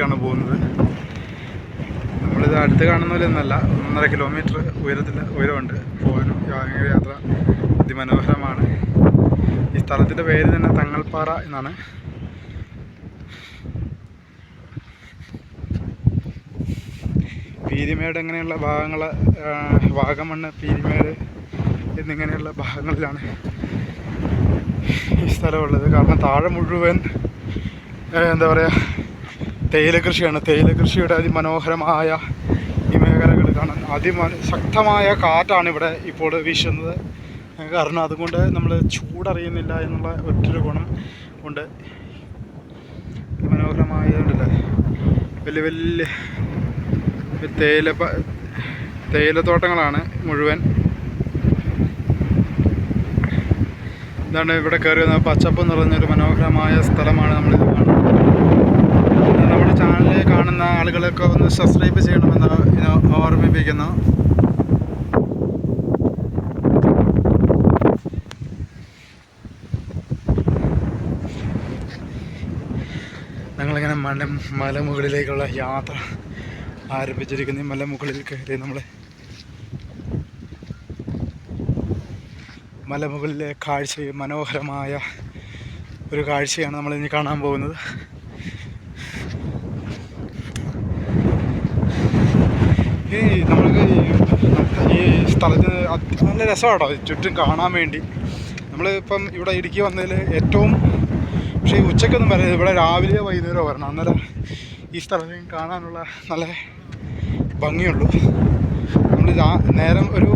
മുകളിലേക്കാണ് പോകുന്നത്. നമ്മളിത് അടുത്ത് കാണുന്ന പോലെ ഒന്നല്ല ഒന്നര കിലോമീറ്റർ ഉയരത്തിൽ ഉയരമുണ്ട്. പോകാനും യാത്ര അതിമനോഹരമാണ്. ഈ സ്ഥലത്തിന്റെ പേര് തന്നെ തങ്ങൾപ്പാറ എന്നാണ്. പീരിമേട് അങ്ങനെയുള്ള ഭാഗങ്ങൾ വാഗമണ്ണ് പീരിമേട് എന്നിങ്ങനെയുള്ള ഭാഗങ്ങളിലാണ് ഈ സ്ഥലമുള്ളത്. കാരണം താഴെ മുഴുവൻ എന്താ പറയുക തേയില കൃഷിയാണ് തേയില കൃഷിയുടെ അതിമനോഹരമായ ഈ മേഖലകൾ കാണാൻ അതിമന ശക്തമായ കാറ്റാണ് ഇവിടെ ഇപ്പോൾ വീശുന്നത്. കാരണം അതുകൊണ്ട് നമ്മൾ ചൂടറിയുന്നില്ല എന്നുള്ള ഒറ്റൊരു ഗുണം ഉണ്ട്. മനോഹരമായതുകൊണ്ടല്ലേ വലിയ വലിയ തേയില തേയിലത്തോട്ടങ്ങളാണ് മുഴുവൻ. ഇതാണ് ഇവിടെ കയറി പച്ചപ്പ് നിറഞ്ഞൊരു മനോഹരമായ സ്ഥലമാണ് നമ്മളിത് കാണുന്നത് ഇത് നമ്മുടെ ചാനലിൽ കാണുന്ന ആളുകളൊക്കെ ഒന്ന് സബ്സ്ക്രൈബ് ചെയ്യണമെന്ന് ഓർമ്മിപ്പിക്കുന്നു. ഞങ്ങളിങ്ങനെ മല മലമുകളിലേക്കുള്ള യാത്ര ആരംഭിച്ചിരിക്കുന്നു. മലമുകളിൽ കയറി നമ്മൾ മലമുകളിലെ കാഴ്ച മനോഹരമായ ഒരു കാഴ്ചയാണ് നമ്മൾ ഇനി കാണാൻ പോകുന്നത്. ഈ നമ്മൾക്ക് ഈ സ്ഥലത്ത് നല്ല രസമാട്ടോ ചുറ്റും കാണാൻ വേണ്ടി. നമ്മളിപ്പം ഇവിടെ ഇടുക്കി വന്നതിൽ ഏറ്റവും പക്ഷേ ഉച്ചക്കൊന്നും വരരുത്. ഇവിടെ രാവിലെയോ വൈകുന്നേരമോ വരണം. അന്നേരം ഈ സ്ഥലത്തേക്ക് കാണാനുള്ള നല്ല ഭംഗിയുള്ളൂ. നമ്മൾ നേരം ഒരു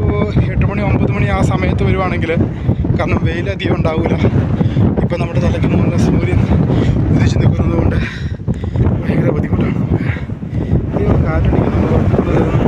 എട്ട് മണി ഒമ്പത് മണി ആ സമയത്ത് വരുവാണെങ്കിൽ കാരണം വെയിലധികം ഉണ്ടാവില്ല ഇപ്പം നമ്മുടെ തലയ്ക്ക് മുകളിലെ സൂര്യൻ ഉദിച്ച് നിൽക്കുന്നത് കൊണ്ട് ഭയങ്കര ബുദ്ധിമുട്ടാണ്. കാറ്റടിക്കുന്ന.